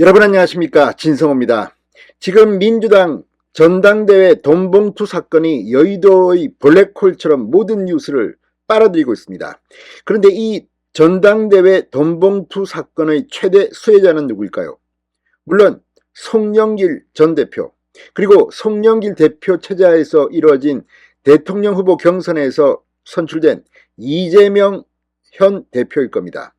여러분 안녕하십니까 진성호입니다. 지금 민주당 전당대회 돈봉투 사건이 여의도의 블랙홀처럼 모든 뉴스를 빨아들이고 있습니다. 그런데 이 전당대회 돈봉투 사건의 최대 수혜자는 누구일까요? 물론 송영길 전 대표 그리고 송영길 대표 체제하에서 이루어진 대통령 후보 경선에서 선출된 이재명 현 대표일 겁니다.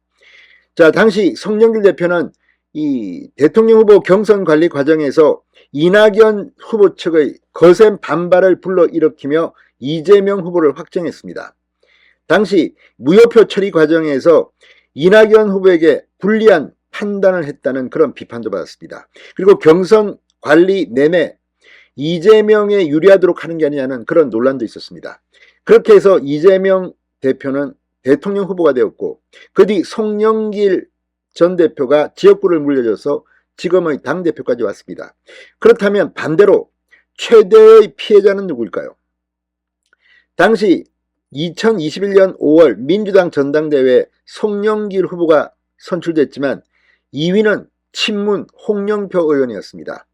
자, 당시 송영길 대표는 이 대통령 후보 경선 관리 과정에서 이낙연 후보 측의 거센 반발을 불러일으키며 이재명 후보를 확정했습니다. 당시 무효표 처리 과정에서 이낙연 후보에게 불리한 판단을 했다는 그런 비판도 받았습니다. 그리고 경선 관리 내내 이재명에 유리하도록 하는 게 아니냐는 그런 논란도 있었습니다. 그렇게 해서 이재명 대표는 대통령 후보가 되었고 그 뒤 송영길 전 대표가 지역구를 물려줘서 지금의 당대표까지 왔습니다. 그렇다면 반대로 최대의 피해자는 누구일까요? 당시 2021년 5월 민주당 전당대회 송영길 후보가 선출됐지만 2위는 친문 홍영표 의원이었습니다.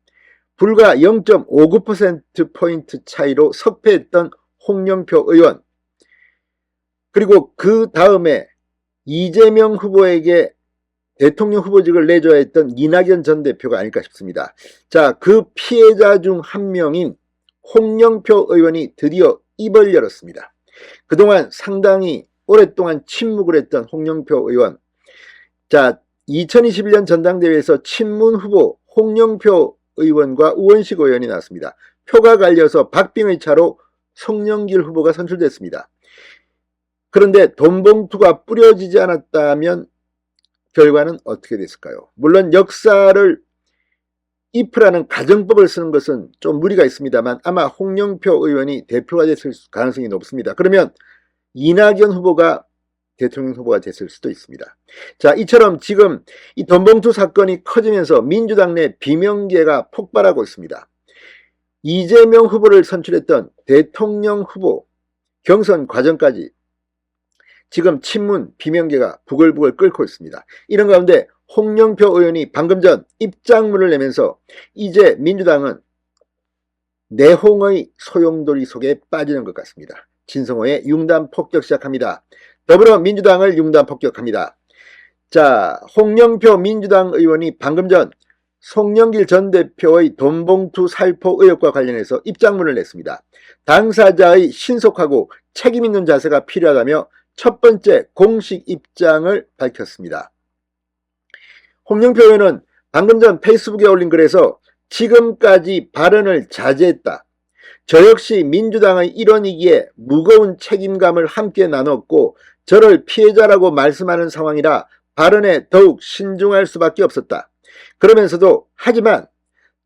불과 0.59%포인트 차이로 석패했던 홍영표 의원. 그리고 그 다음에 이재명 후보에게 대통령 후보직을 내줘야 했던 이낙연 전 대표가 아닐까 싶습니다. 자, 그 피해자 중 한 명인 홍영표 의원이 드디어 입을 열었습니다. 그동안 상당히 오랫동안 침묵을 했던 홍영표 의원. 자, 2021년 전당대회에서 친문 후보 홍영표 의원과 우원식 의원이 나왔습니다. 표가 갈려서 박빙의 차로 송영길 후보가 선출됐습니다. 그런데 돈봉투가 뿌려지지 않았다면 결과는 어떻게 됐을까요? 물론 역사를 if라는 가정법을 쓰는 것은 좀 무리가 있습니다만 아마 홍영표 의원이 대표가 됐을 가능성이 높습니다. 그러면 이낙연 후보가 대통령 후보가 됐을 수도 있습니다. 자, 이처럼 지금 이 돈봉투 사건이 커지면서 민주당 내 비명계가 폭발하고 있습니다. 이재명 후보를 선출했던 대통령 후보 경선 과정까지 지금 친문 비명계가 부글부글 끓고 있습니다. 이런 가운데 홍영표 의원이 방금 전 입장문을 내면서 이제 민주당은 내홍의 소용돌이 속에 빠지는 것 같습니다. 진성호의 융단 폭격 시작합니다. 더불어민주당을 융단 폭격합니다. 자, 홍영표 민주당 의원이 방금 전 송영길 전 대표의 돈봉투 살포 의혹과 관련해서 입장문을 냈습니다. 당사자의 신속하고 책임있는 자세가 필요하다며 첫 번째 공식 입장을 밝혔습니다. 홍영표 의원은 방금 전 페이스북에 올린 글에서 지금까지 발언을 자제했다. 저 역시 민주당의 일원이기에 무거운 책임감을 함께 나눴고 저를 피해자라고 말씀하는 상황이라 발언에 더욱 신중할 수밖에 없었다. 그러면서도 하지만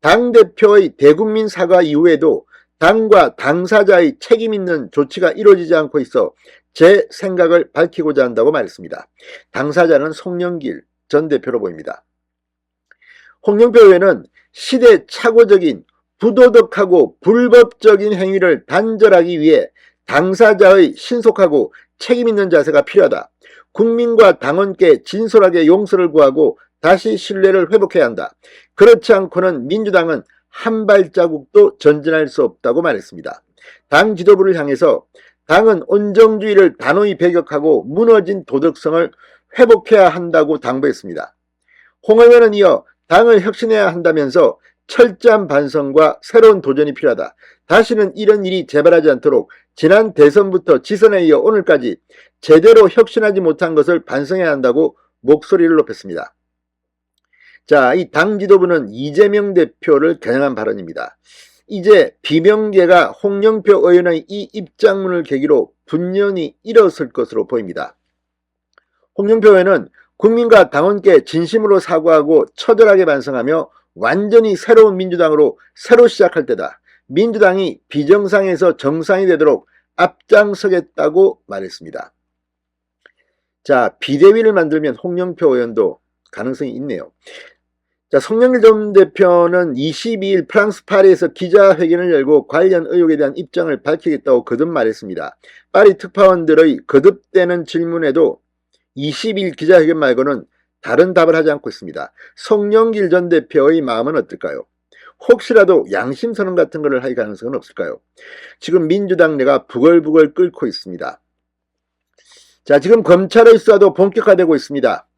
당대표의 대국민 사과 이후에도 당과 당사자의 책임 있는 조치가 이루어지지 않고 있어 제 생각을 밝히고자 한다고 말했습니다. 당사자는 송영길 전 대표로 보입니다. 홍영표 의원은 시대착오적인 부도덕하고 불법적인 행위를 단절하기 위해 당사자의 신속하고 책임있는 자세가 필요하다. 국민과 당원께 진솔하게 용서를 구하고 다시 신뢰를 회복해야 한다. 그렇지 않고는 민주당은 한 발자국도 전진할 수 없다고 말했습니다. 당 지도부를 향해서 당은 온정주의를 단호히 배격하고 무너진 도덕성을 회복해야 한다고 당부했습니다. 홍 의원은 이어 당을 혁신해야 한다면서 철저한 반성과 새로운 도전이 필요하다. 다시는 이런 일이 재발하지 않도록 지난 대선부터 지선에 이어 오늘까지 제대로 혁신하지 못한 것을 반성해야 한다고 목소리를 높였습니다. 자, 이 당 지도부는 이재명 대표를 겨냥한 발언입니다. 이제 비명계가 홍영표 의원의 이 입장문을 계기로 분연이 일었을 것으로 보입니다. 홍영표 의원은 국민과 당원께 진심으로 사과하고 처절하게 반성하며 완전히 새로운 민주당으로 새로 시작할 때다. 민주당이 비정상에서 정상이 되도록 앞장서겠다고 말했습니다. 자, 비대위를 만들면 홍영표 의원도 가능성이 있네요. 자, 송영길 전 대표는 22일 프랑스 파리에서 기자회견을 열고 관련 의혹에 대한 입장을 밝히겠다고 거듭 말했습니다. 파리 특파원들의 거듭되는 질문에도 22일 기자회견 말고는 다른 답을 하지 않고 있습니다. 송영길 전 대표의 마음은 어떨까요? 혹시라도 양심 선언 같은 것을 할 가능성은 없을까요? 지금 민주당 내가 부글부글 끓고 있습니다. 자, 지금 검찰의 수사도 본격화되고 있습니다.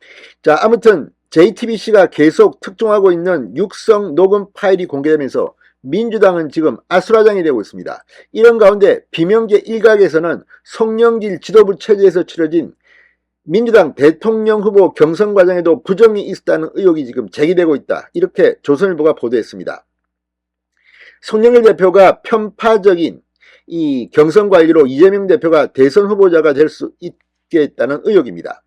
자, 아무튼 JTBC가 계속 특종하고 있는 육성 녹음 파일이 공개되면서 민주당은 지금 아수라장이 되고 있습니다. 이런 가운데 비명계 일각에서는 송영길 지도부 체제에서 치러진 민주당 대통령 후보 경선 과정에도 부정이 있었다는 의혹이 지금 제기되고 있다. 이렇게 조선일보가 보도했습니다. 송영길 대표가 편파적인 이 경선 관리로 이재명 대표가 대선 후보자가 될 수 있게 했다는 의혹입니다.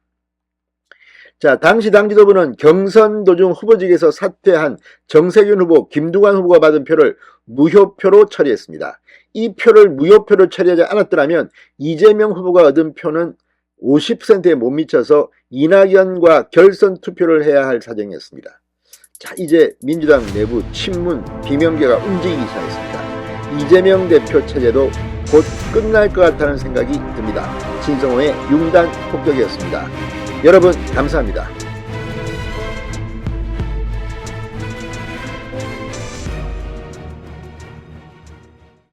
자, 당시 당 지도부는 경선 도중 후보직에서 사퇴한 정세균 후보, 김두관 후보가 받은 표를 무효표로 처리했습니다. 이 표를 무효표로 처리하지 않았더라면 이재명 후보가 얻은 표는 50%에 못 미쳐서 이낙연과 결선 투표를 해야 할 사정이었습니다. 자, 이제 민주당 내부 친문 비명계가 움직이기 시작했습니다. 이재명 대표 체제도 곧 끝날 것 같다는 생각이 듭니다. 진성호의 융단 폭격이었습니다. 여러분 감사합니다.